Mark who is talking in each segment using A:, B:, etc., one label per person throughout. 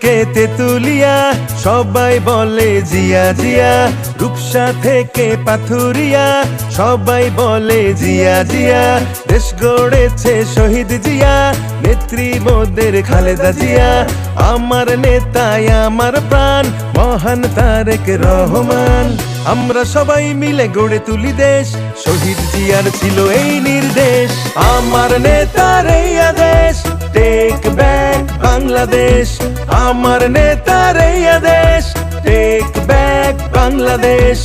A: থেকে তেতুলিয়া সবাই বলে জিয়া জিয়া। রূপসা থেকে পাথুরিয়া, সবাই বলে জিয়া জিয়া। দেশ গড়েছে শহীদ জিয়া, নেত্রী মোদের খালেদা জিয়া। আমার নেতায় আমার প্রাণ, মহান তারেক রহমান। আমরা সবাই মিলে গড়ে তুলি দেশ, শহীদ জিয়ার ছিল এই নির্দেশ। আমার নেতার এই আদেশ টেক ব্যাক বাংলাদেশ। আমার নেতার এই আদেশ টেক ব্যাক বাংলাদেশ।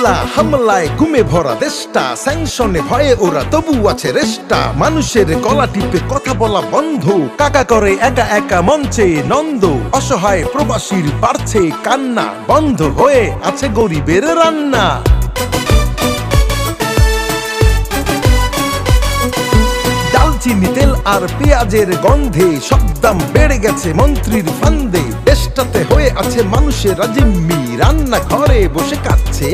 B: মামলা হামলায় গুমে ভরা দেশটা, স্যাংশনে ভয়ে ওরা তবু আছে রেস্টা মানুষের গলা টিপে কথা বলা বন্ধ,
A: কাকা করে একা একা মঞ্চে নন্দ।
B: অসহায় প্রবাসীর বাড়ছে কান্না, বন্ধ হয়ে আছে গরিবের রান্না। ডালচিনি, তেল আর পেঁয়াজের গন্ধে সব দাম বেড়ে গেছে মন্ত্রীর ফান্দে। দেশটাতে হয়ে আছে মানুষের রাজিম্মি রান্না ঘরে বসে কাচ্ছে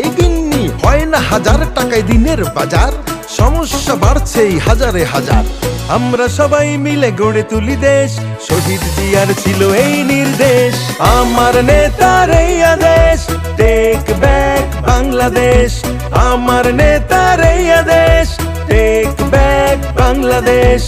B: হয় না হাজার টাকায় দিনের বাজার। সমস্যা বাড়ছেই হাজারে হাজার।
A: আমরা সবাই মিলে গড়ে তুলি দেশ। শহীদ জিয়ার ছিল এই নির্দেশ। আমার নেতার এই আদেশ। Take back Bangladesh. আমার নেতার এই আদেশ। Take back Bangladesh.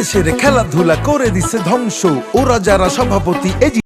B: এদেশের খেলাধুলা করে দিছে ধ্বংস। ওরা যারা সভাপতি এজি